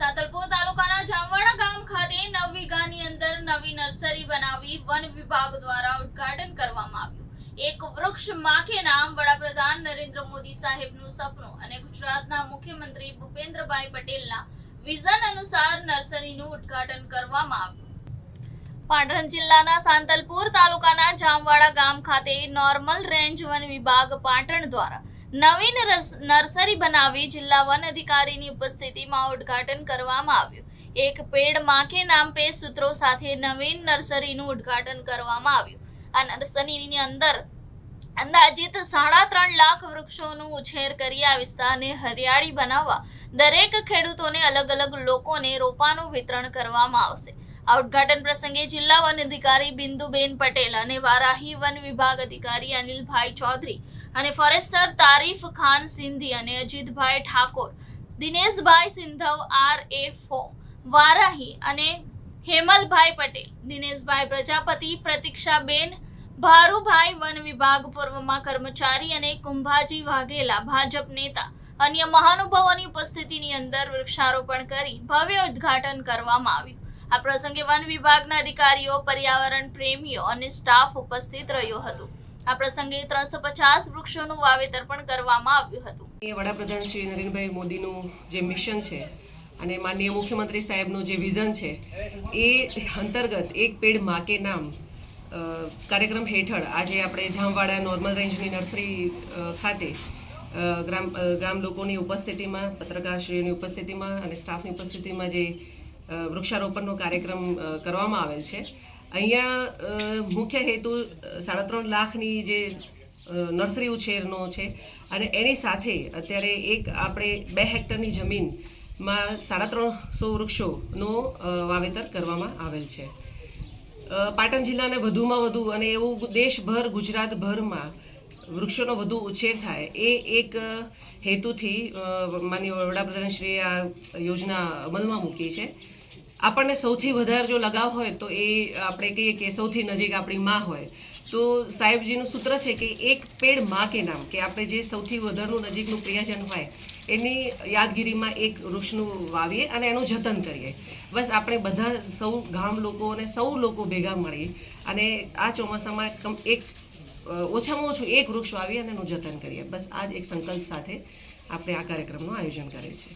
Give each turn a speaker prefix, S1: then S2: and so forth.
S1: સાતલપુર તાલુકાના જામવાડા ગામ ખાતે નવ વીઘાની અંદર નવી નર્સરી બનાવી વન વિભાગ દ્વારા ઉદ્ઘાટન કરવામાં આવ્યું. એક વૃક્ષ માખે નામ વડાપ્રધાન નરેન્દ્ર મોદી સાહેબનું સપનું અને ગુજરાતના મુખ્યમંત્રી ભૂપેન્દ્રભાઈ પટેલના વિઝન અનુસાર નર્સરીનું ઉદ્ઘાટન કરવામાં આવ્યું. પાટણ જિલ્લાના સાંતલપુર તાલુકાના જામવાડા ગામ ખાતે નોર્મલ રેન્જ વન વિભાગ પાટણ દ્વારા નવીન રસ- નર્સરી બનાવી જિલ્લા વન અધિકારીની ઉપસ્થિતિમાં ઉદ્ઘાટન કરવામાં આવ્યું. એક પેડમાં નામ પે સૂત્રો સાથે નવીન નર્સરીનું ઉદ્ઘાટન કરવામાં આવ્યું. આ નર્સરીની અંદર અંદાજિત સાડા ત્રણ લાખ વૃક્ષોનું ઉછેર કરી આ વિસ્તારને હરિયાળી બનાવવા દરેક ખેડૂતોને અલગ અલગ લોકોને રોપાનું વિતરણ કરવામાં આવશે. આ ઉદઘાટન પ્રસંગે જિલ્લા વન અધિકારી બિંદુબેન પટેલ અને વારાહી વન વિભાગ અધિકારી અનિલભાઈ ચૌધરી અને ફોરેસ્ટર તારીફ ખાન સિંધી અને Ajitbhai Thakor, Dineshbhai Sindhav RFO, Varahi અને હેમલભાઈ પટેલ, દિનેશભાઈ પ્રજાપતિ, પ્રતીક્ષાબેન, ભારુભાઈ વન વિભાગ પૂર્વમાં કર્મચારી અને કુંભાજી વાઘેલા, ભાજપ નેતા, અન્ય મહાનુભાવોની ઉપસ્થિતિની અંદર વૃક્ષારોપણ કરી ભવ્ય ઉદ્ઘાટન કરવામાં આવ્યું. આ પ્રસંગે વન વિભાગના અધિકારીઓ, પર્યાવરણ પ્રેમીઓ અને સ્ટાફ ઉપસ્થિત રહ્યો હતો. આ પ્રસંગે ત્રણસો પચાસ વૃક્ષોનું વાવેતર પણ કરવામાં આવ્યું હતું.
S2: વડાપ્રધાન શ્રી નરેન્દ્રભાઈ મોદીનું જે મિશન છે અને માનનીય મુખ્યમંત્રી સાહેબનું જે વિઝન છે, એ અંતર્ગત એક પેડ માકે નામ કાર્યક્રમ હેઠળ આજે આપણે જામવાડા નોર્મલ રેન્જની નર્સરી ખાતે ગ્રામ ગામ લોકોની ઉપસ્થિતિમાં, પત્રકારશ્રીઓની ઉપસ્થિતિમાં અને સ્ટાફની ઉપસ્થિતિમાં જે વૃક્ષારોપણનો કાર્યક્રમ કરવામાં આવેલ છે. અહીંયા મુખ્ય હેતુ સાડા ત્રણ લાખની જે નર્સરી ઉછેરનો છે અને એની સાથે અત્યારે એક આપણે બે હેક્ટરની જમીનમાં સાડા ત્રણસો વૃક્ષોનું વાવેતર કરવામાં આવેલ છે. પાટણ જિલ્લાને વધુમાં વધુ અને એવું દેશભર, ગુજરાતભરમાં વૃક્ષોનો વધુ ઉછેર થાય એ એક હેતુથી માનનીય વડાપ્રધાનશ્રીએ આ યોજના અમલમાં મૂકી છે. આપણને સૌથી વધારે જો લગાવ હોય તો એ આપણે કહીએ કે સૌથી નજીક આપણી માં હોય. તો સાહેબજીનું સૂત્ર છે કે એક પેડમાં કે નામ, કે આપણે જે સૌથી વધારનું નજીકનું પ્રિયજન હોય, એની યાદગીરીમાં એક વૃક્ષનું વાવીએ અને એનું જતન કરીએ. બસ આપણે બધા સૌ ગામ લોકો અને સૌ લોકો ભેગા મળી અને આ ચોમાસામાં કમ એક ઓછામાં ઓછું એક વૃક્ષ વાવીએ અને એનું જતન કરીએ. બસ આ જ એક સંકલ્પ સાથે આપણે આ કાર્યક્રમનું આયોજન કરીએ છે